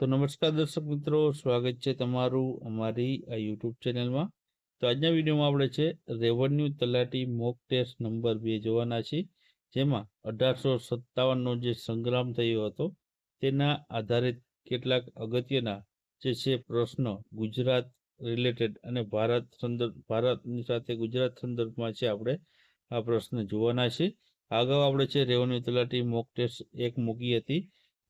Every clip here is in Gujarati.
તો નમસ્કાર દર્શક મિત્રો, સ્વાગત છે તમારું અમારી આ યુટ્યુબ ચેનલમાં. તો આજના વિડીયોમાં આપણે છે રેવન્યુ તલાટી મોક ટેસ્ટ નંબર બે જોવાના છીએ, જેમાં અઢારસો સત્તાવનનો જે સંગ્રામ થયો હતો, તેના આધારિત કેટલાક અગત્યના જે છે પ્રશ્નો ગુજરાત રિલેટેડ અને ભારત સંદર્ભ, ભારતની સાથે ગુજરાત સંદર્ભમાં છે આપણે આ પ્રશ્ન જોવાના છે અગાઉ આપણે છે રેવન્યુ તલાટી મોક ટેસ્ટ એક મૂકી હતી.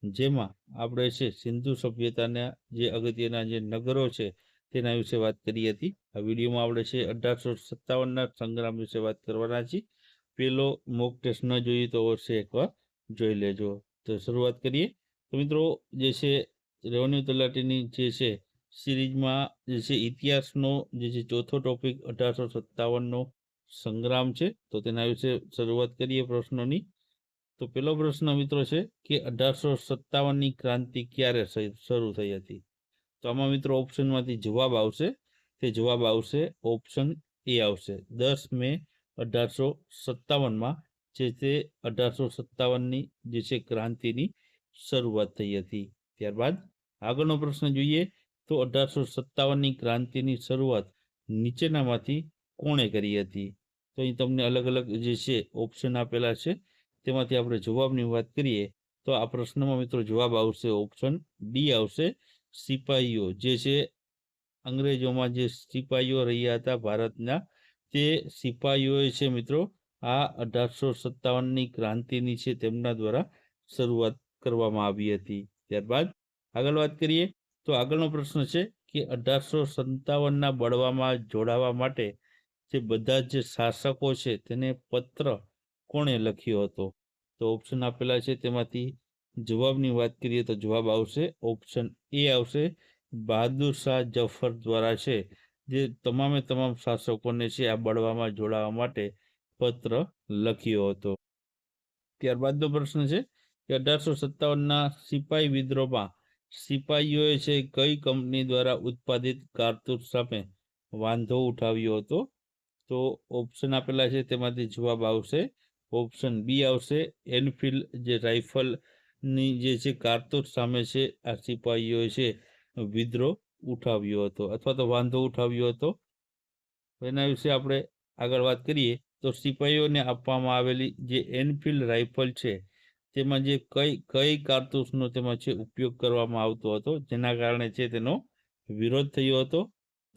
જેમાં આપણે છે સિંધુ સભ્યતાના જે અગત્યના જે નગરો છે તેના વિશે વાત કરી હતી. આ વિડીયોમાં આપણે છે અઢારસો સત્તાવનના સંગ્રામ વિશે વાત કરવાના છીએ. પેલો મોક ટેસ્ટ ન જોઈએ તો અવશ્ય એકવાર જોઈ લેજો. તો શરૂઆત કરીએ. તો મિત્રો જે છે રેવન્યુ તલાટીની જે છે સિરીઝમાં જે છે ઇતિહાસનો જે છે ચોથો ટોપિક અઢારસો સત્તાવનનો સંગ્રામ છે. તો તેના વિશે શરૂઆત કરીએ પ્રશ્નોની. તો પેલો પ્રશ્ન મિત્રો છે કે અઢારસો સત્તાવનની ક્રાંતિ ક્યારે શરૂ થઈ હતી? તો આમાં મિત્રો ઓપ્શનમાંથી જવાબ આવશે તે જવાબ આવશે ઓપ્શન એ આવશે. દસ મે અઢારસો સત્તાવનમાં જે તે અઢારસો સત્તાવનની જે છે ક્રાંતિની શરૂઆત થઈ હતી. ત્યારબાદ આગળનો પ્રશ્ન જોઈએ તો અઢારસો સત્તાવનની ક્રાંતિની શરૂઆત નીચેનામાંથી કોણે કરી હતી? તો અહીં તમને અલગ અલગ જે છે ઓપ્શન આપેલા છે. તેમાંથી આપણે જવાબની વાત કરીએ, તો આ પ્રશ્નમાં મિત્રો જવાબ આવશે ઓપ્શન ડી આવશે સિપાહીઓ જે છે, અંગ્રેજોમાં જે સિપાહીઓ રહ્યા હતા ભારતના, તે સિપાહીઓએ છે મિત્રો, આ અઢારસો સત્તાવનની ક્રાંતિની છે તેમના દ્વારા શરૂઆત કરવામાં આવી હતી. ત્યારબાદ આગળ વાત કરીએ, તો આગળનો પ્રશ્ન છે કે અઢારસો સત્તાવનના બળવામાં જોડાવા માટે જે બધા જે શાસકો છે તેને પત્ર કોણે લખ્યો હતો? તો ઓપ્શન આપેલા છે તેમાંથી જવાબની વાત કરીએ તો જવાબ આવશે ઓપ્શન એ આવશે, બહાદુર શાહ જફર દ્વારા છે, જે તમામે તમામ શાસકોને છે આ બળવામાં જોડાવા માટે પત્ર લખ્યો હતો. ત્યારબાદનો પ્રશ્ન છે કે અઢારસો સત્તાવનના સિપાહી વિદ્રોહમાં સિપાહીઓએ છે કઈ કંપની દ્વારા ઉત્પાદિત કારતૂસ સામે વાંધો ઉઠાવ્યો હતો? તો ઓપ્શન આપેલા છે તેમાંથી જવાબ આવશે ઓપ્શન બી આવશે. એનફિલ્ડ જે રાઇફલની જે છે કારતૂસ સામે છે, આ સિપાહીઓએ છે, વિદ્રોહ ઉઠાવ્યો હતો અથવા તો વાંધો ઉઠાવ્યો હતો. એના વિશે આપણે આગળ વાત કરીએ. તો સિપાહીઓને આપવામાં આવેલી જે એનફિલ્ડ રાઇફલ છે, તેમાં જે કઈ કઈ કારતૂસનો તેમાં છે ઉપયોગ કરવામાં આવતો હતો, જેના કારણે છે તેનો વિરોધ થયો હતો.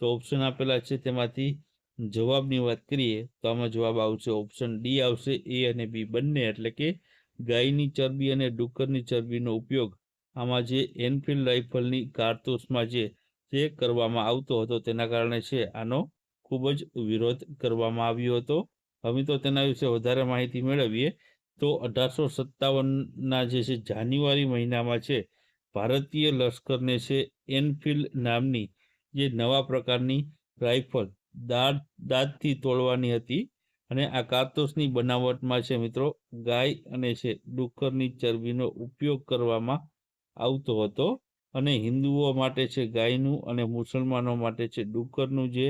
તો ઓપ્શન આપેલા છે તેમાંથી જવાબની વાત કરીએ, તો આમાં જવાબ આવશે ઓપ્શન ડી આવશે એ અને બી બંને, એટલે કે ગાયની ચરબી અને ડુક્કરની ચરબીનો ઉપયોગ આમાં જે એનફિલ્ડ રાઇફલની કારતૂસમાં જે તે કરવામાં આવતો હતો તેના કારણે છે, આનો ખૂબ જ વિરોધ કરવામાં આવ્યો હતો. હવે તો તેના વિશે વધારે માહિતી મેળવીએ, તો અઢારસો સત્તાવનના જે છે, જાન્યુઆરી મહિનામાં છે, ભારતીય લશ્કરને છે એનફિલ્ડ નામની જે નવા પ્રકારની રાઇફલ દાંત, દાંતથી તોડવાની હતી અને આ કારતૂસની બનાવટમાં છે મિત્રો, ગાય અને છે ડુક્કરની ચરબીનો ઉપયોગ કરવામાં આવતો હતો અને હિન્દુઓ માટે છે ગાયનું અને મુસલમાનો માટે છે ડુક્કરનું જે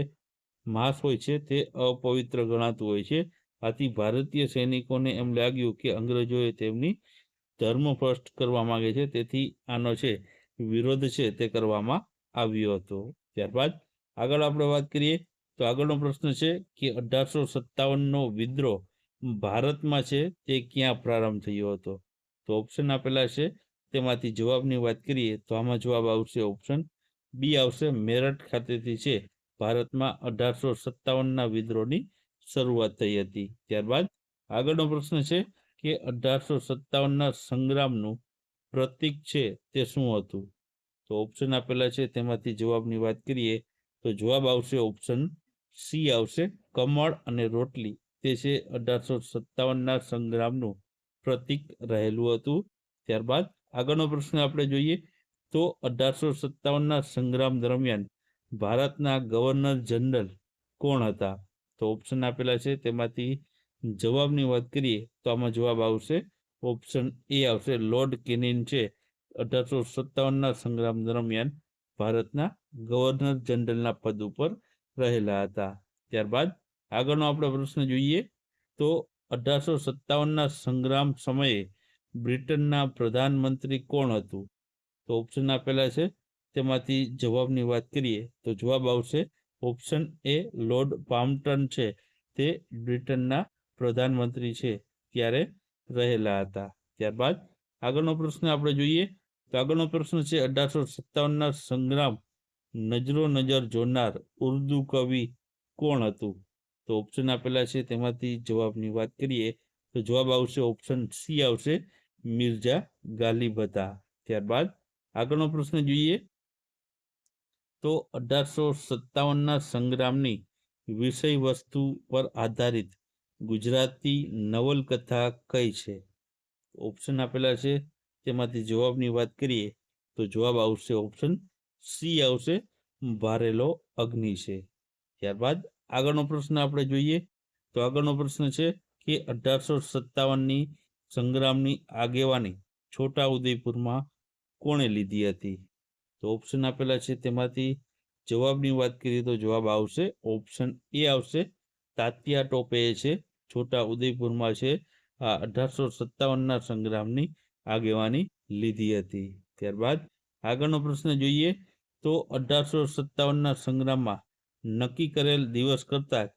માંસ હોય છે તે અપવિત્ર ગણાતું હોય છે. આથી ભારતીય સૈનિકોને એમ લાગ્યું કે અંગ્રેજોએ તેમની ધર્મ ભ્રષ્ટ કરવા માંગે છે, તેથી આનો છે વિરોધ છે તે કરવામાં આવ્યો હતો. ત્યારબાદ આગળ આપણે વાત કરીએ તો આગળનો પ્રશ્ન છે કે અઢારસો સત્તાવનનો વિદ્રોહ ભારતમાં છે તે ક્યાં પ્રારંભ થયો હતો? તો ઓપ્શન આપેલા છે. તેમાંથી જવાબની વાત કરીએ તો આમાં જવાબ આવશે ઓપ્શન બી આવશે મેરઠ ખાતેથી છે. ભારતમાં અઢારસો સત્તાવનના વિદ્રોહની શરૂઆત થઈ હતી. ત્યારબાદ આગળનો પ્રશ્ન છે કે અઢારસો સત્તાવનના સંગ્રામનું પ્રતીક છે તે શું હતું? તો ઓપ્શન આપેલા છે. તેમાંથી જવાબની વાત કરીએ તો જવાબ આવશે ઓપ્શન સી આવશે કમળ અને રોટલી. તે છે અઢારસો સત્તાવનના સંગ્રામનું પ્રતીક રહેલું હતું. ત્યારબાદ આગળનો પ્રશ્ન આપણે જોઈએ તો અઢારસો સત્તાવનના સંગ્રામ દરમિયાન ભારતના ગવર્નર જનરલ કોણ હતા? તો ઓપ્શન આપેલા છે. તેમાંથી જવાબની વાત કરીએ તો આમાં જવાબ આવશે. ઓપ્શન એ આવશે. લોર્ડ કેનિન છે. અઢારસો સત્તાવનના સંગ્રામ દરમિયાન ભારતના ગવર્નર જનરલના પદ ઉપર રહેલા હતા. ત્યારબાદ આગળનો આપણો પ્રશ્ન જોઈએ તો અઢારસો સત્તાવનના સંગ્રામ સમયે બ્રિટનના પ્રધાનમંત્રી કોણ હતું? તો ઓપ્શન આપેલા છે. તેમાંથી જવાબની વાત કરીએ તો જવાબ આવશે ઓપ્શન એ લોર્ડ પામ્પટન છે. તે બ્રિટનના પ્રધાનમંત્રી છે ત્યારે રહેલા હતા. ત્યારબાદ આગળનો પ્રશ્ન આપણે જોઈએ તો આગળનો પ્રશ્ન છે અઢારસો સત્તાવનના સંગ્રામ નજરો નજર જોનાર ઉર્દુ કવિ કોણ હતું? તો ઓપ્શન આપેલા છે, તેમાંથી જવાબની વાત કરીએ, તો જવાબ આવશે ઓપ્શન સી આવશે, મિર્ઝા ગાલિબ હતા ત્યારબાદ આગળનો પ્રશ્ન જોઈએ. તો અઢારસો સત્તાવનના સંગ્રામની વિષય વસ્તુ પર આધારિત ગુજરાતી નવલકથા કઈ છે? ઓપ્શન આપેલા છે, તેમાંથી જવાબની વાત કરીએ, તો જવાબ આવશે ઓપ્શન સી આવશે, ભારેલો અગ્નિ છે. ત્યારબાદ આગળનો પ્રશ્ન આપણે જોઈએ. તો આગળનો પ્રશ્ન છે કે અઢારસો સત્તાવનની સંગ્રામની આગેવાની છોટા ઉદયપુરમાં કોણે લીધી હતી? તો ઓપ્શન આપેલા છે તેમાંથી જવાબની વાત કરીએ તો જવાબ આવશે. ઓપ્શન એ આવશે, તાત્યા ટોપે છે, છોટા ઉદયપુરમાં છે. આ અઢારસો સત્તાવનના સંગ્રામની આગેવાની લીધી હતી. ત્યારબાદ આગળનો પ્રશ્ન જોઈએ તો અઢારસો સત્તાવનના સંગ્રામમાં નક્કી કરેલ દિવસ કરતાં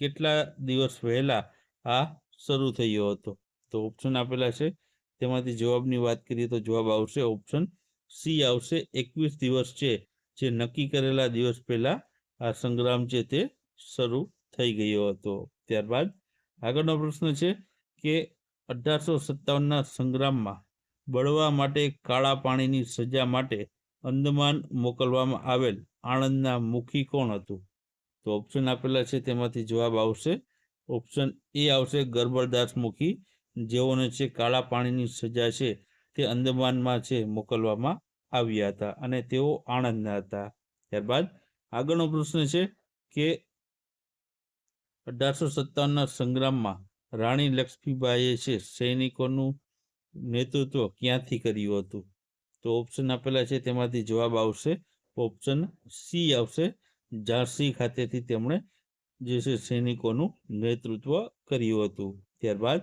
કેટલા દિવસ વહેલા આ શરૂ થયો હતો? તો ઓપ્શન આપેલા છે. તેમાંથી જવાબની વાત કરીએ તો જવાબ આવશે ઓપ્શન સી આવશે. એકવીસ દિવસ છે જે નક્કી કરેલા દિવસ પહેલા આ સંગ્રામ છે તે શરૂ થઈ ગયો હતો. ત્યારબાદ આગળનો પ્રશ્ન છે કે અઢારસો સત્તાવનના સંગ્રામમાં બળવા માટે કાળા પાણીની સજા માટે અંદમાન મોકલવામાં આવેલ આણંદના મુખી કોણ હતું? તો ઓપ્શન આપેલા છે, તેમાંથી જવાબ આવશે. ઓપ્શન એ આવશે ગરબરદાસ મુખી. જેઓને છે, કાળા પાણીની સજા છે, તે અંદમાનમાં છે, મોકલવામાં આવ્યા હતા અને તેઓ આણંદના હતા. ત્યારબાદ આગળનો પ્રશ્ન છે કે અઢારસો સત્તાવનના સંગ્રામમાં રાણી લક્ષ્મીબાઈએ છે, સૈનિકોનું નેતૃત્વ ક્યાંથી કર્યું હતું? તો ઓપ્શન આપેલા છે, તેમાંથી જવાબ આવશે. ઓપ્શન સી આવશે. ઝાંસી ખાતેથી તેમણે જે છે સૈનિકોનું નેતૃત્વ કર્યું હતું. ત્યારબાદ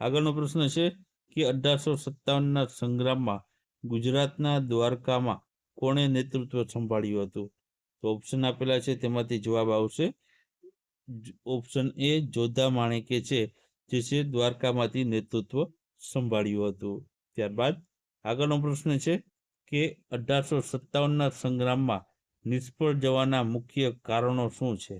આગળનો પ્રશ્ન છે કે અઢારસો સત્તાવનના સંગ્રામમાં ગુજરાતના દ્વારકામાં કોણે નેતૃત્વ સંભાળ્યું હતું? તો ઓપ્શન આપેલા છે, તેમાંથી જવાબ આવશે. ઓપ્શન એ જોધા માણેકે છે, જે છે દ્વારકામાંથી નેતૃત્વ સંભાળ્યું હતું. ત્યારબાદ આગળનો પ્રશ્ન છે કે અઢારસો સત્તાવનના સંગ્રામમાં નિષ્ફળ જવાના મુખ્ય કારણો શું છે?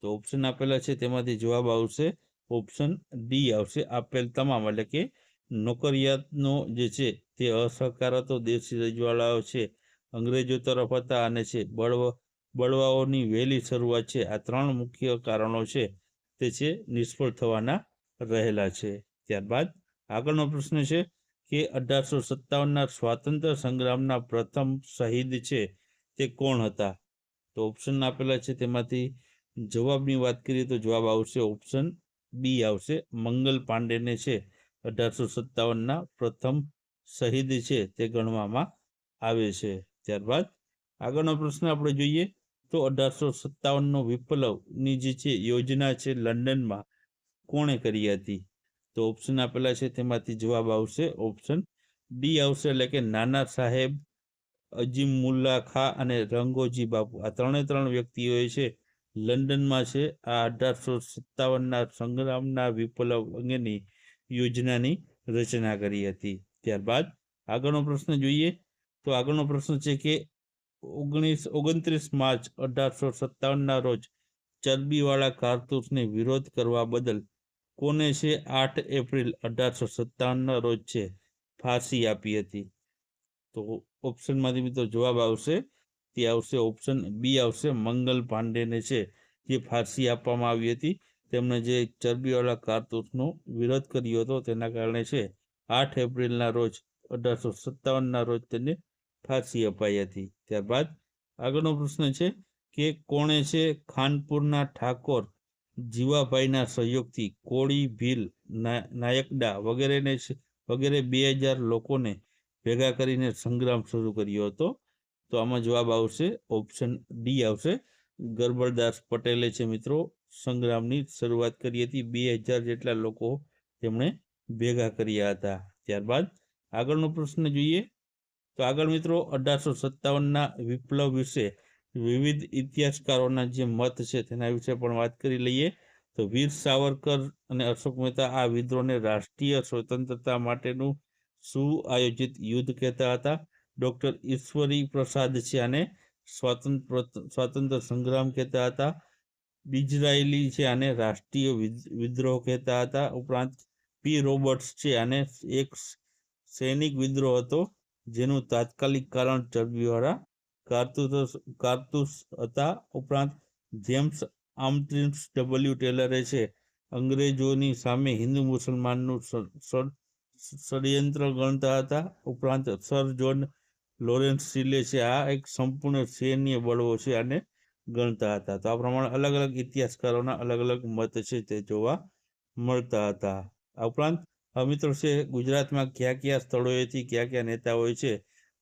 તો ઓપ્શન આપેલા છે, તેમાંથી જવાબ આવશે. ઓપ્શન ડી આવશે. આપેલ તમામ, એટલે કે નોકરિયાતનો જે છે તે અસહકાર હતો, દેશી રજવાડાઓ છે, અંગ્રેજો તરફ હતા અને છે, બળવ, બળવાઓની વહેલી શરૂઆત છે. આ ત્રણ મુખ્ય કારણો છે, તે છે નિષ્ફળ થવાના રહેલા છે. ત્યારબાદ આગળનો પ્રશ્ન છે કે અઢારસો સત્તાવનના સ્વાતંત્ર્ય સંગ્રામના પ્રથમ શહીદ છે તે કોણ હતા? તો ઓપ્શન આપેલા છે તેમાંથી જવાબની વાત કરીએ તો જવાબ આવશે ઓપ્શન બી આવશે. મંગલ પાંડેને છે અઢારસો સત્તાવનના પ્રથમ શહીદ છે તે ગણવામાં આવે છે. ત્યારબાદ આગળનો પ્રશ્ન આપણે જોઈએ તો અઢારસો સત્તાવનનો વિપ્લવની જે છે યોજના છે લંડનમાં કોણે કરી હતી? તો ઓપ્શન આપેલા છે, તેમાંથી જવાબ આવશે ઓપ્શન ડી આવશે, એટલે કે નાના સાહેબ અજીમુલ્લા ખા અને રંગોજી બાપુ. આ ત્રણે ત્રણ વ્યક્તિઓએ છે, લંડનમાં છે. આ અઢારસો સત્તાવનના સંગ્રામના વિપ્લવ અંગેની યોજનાની રચના કરી હતી. ત્યારબાદ આગળનો પ્રશ્ન જોઈએ. તો આગળનો પ્રશ્ન છે કે ઓગણીસ, ઓગણત્રીસ માર્ચ અઢારસો સત્તાવનના રોજ ચરબીવાળા કારતૂસને વિરોધ કરવા બદલ કોને છે આઠ એપ્રિલ અઢારસો સત્તાવનના રોજ છે? ફાંસી આપી હતી. તો ઓપ્શનમાંથી મિત્રો જવાબ આવશે. તે આવશે ઓપ્શન બી આવશે મંગલ પાંડેને છે, જે ફાંસી આપવામાં આવી હતી. તેમણે જે ચરબીવાળા કારતૂસનો વિરોધ કર્યો હતો, તેના કારણે છે, આઠ એપ્રિલના રોજ, અઢારસો સત્તાવનના રોજ તેને ફાંસી અપાઈ હતી. ત્યારબાદ આગળનો પ્રશ્ન છે કે કોણે છે ખાનપુરના ઠાકોર જીવાભાઈના સહયોગથી કોળી, ભીલ નાયકડા વગેરેને વગેરે બે હજાર લોકોને ભેગા કરીને સંગ્રામ શરૂ કર્યો હતો. તો આમાં જવાબ આવશે, ઓપ્શન ડી આવશે. ગરબરદાસ પટેલે છે મિત્રો, સંગ્રામની શરૂઆત કરી હતી. બે હજાર જેટલા લોકો તેમણે ભેગા કર્યા હતા. ત્યારબાદ આગળનો પ્રશ્ન જોઈએ. તો આગળ મિત્રો, અઢારસો સત્તાવનના વિપ્લવ વિશે વિવિધ ઇતિહાસકારોના જે મત છે તેના વિશે પણ વાત કરી લઈએ. તો વીર સાવરકર અને અશોક મહેતા આ વિદ્રોહને રાષ્ટ્રીય સ્વતંત્રતા માટેનું સુઆયોજિત યુદ્ધ કહેતા હતા. ડૉક્ટર ઈશ્વરી પ્રસાદ છે આને સ્વાતંત્ર સ્વાતંત્ર્ય સંગ્રામ કહેતા હતા. બિજરાયેલી છે આને રાષ્ટ્રીય વિદ્રોહ કહેતા હતા. ઉપરાંત પી રોબર્ટ્સ છે આને એક સૈનિક વિદ્રોહ હતો, જેનું તાત્કાલિક કારણ ચરબીવાળા કારતૂસ કારતૂસ હતા. ઉપરાંત જેમ્સ આમટ્રિન્સ ડબલ્યુ ટેલરે છે. અંગ્રેજોની સામે હિન્દુ મુસલમાનનું ષડયંત્ર ગણતા હતા. ઉપરાંત સર જોન લોરેન્સ સિલે છે. આ એક સંપૂર્ણ સૈન્ય બળવો છે અને ગણતા હતા. તો આ પ્રમાણે અલગ અલગ ઇતિહાસકારોના અલગ અલગ મત છે તે જોવા મળતા હતા. આ ઉપરાંત મિત્રો છે ગુજરાતમાં કયા કયા સ્થળોએથી કયા કયા નેતાઓએ છે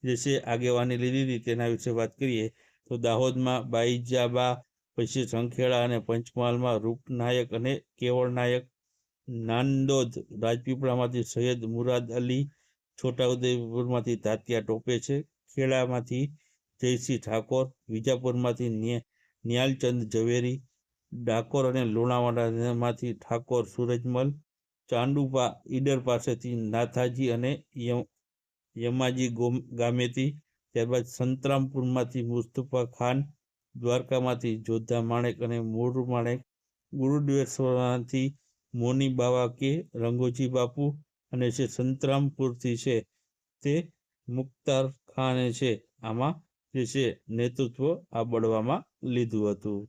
જે છે આગેવાની લીધી હતી તેના વિશે વાત કરીએ, તો દાહોદમાં બાઈજાબા, પછી સંખેડા અને પંચમહાલમાં રૂપનાયક અને કેવળ નાયક નાંદોદ રાજપીપળામાંથી સૈયદ મુરાદ અલી, છોટાઉદેપુરમાંથી તાત્યા ટોપે છે, ખેડામાંથી જયસિંહ ઠાકોર, વિજાપુરમાંથી નિયાલચંદ ઝવેરી, ડાકોર અને લુણાવાડામાંથી ઠાકોર સૂરજમલ ચાંડુપા ઈડર પાસેથી નાથાજી અને યમાજી ગામેથી, ત્યારબાદ સંતરામપુરમાંથી મુસ્તફા ખાન, દ્વારકામાંથી જોધા માણેક અને મૂળ માણેક ગુરુદ્વેશ્વરમાંથી મોની બાવા કે રંગોજી બાપુ અને છે સંતરામપુરથી છે તે મુખ્તાર ખાને છે. આમાં જે છે નેતૃત્વ આ બળવામાં લીધું હતું.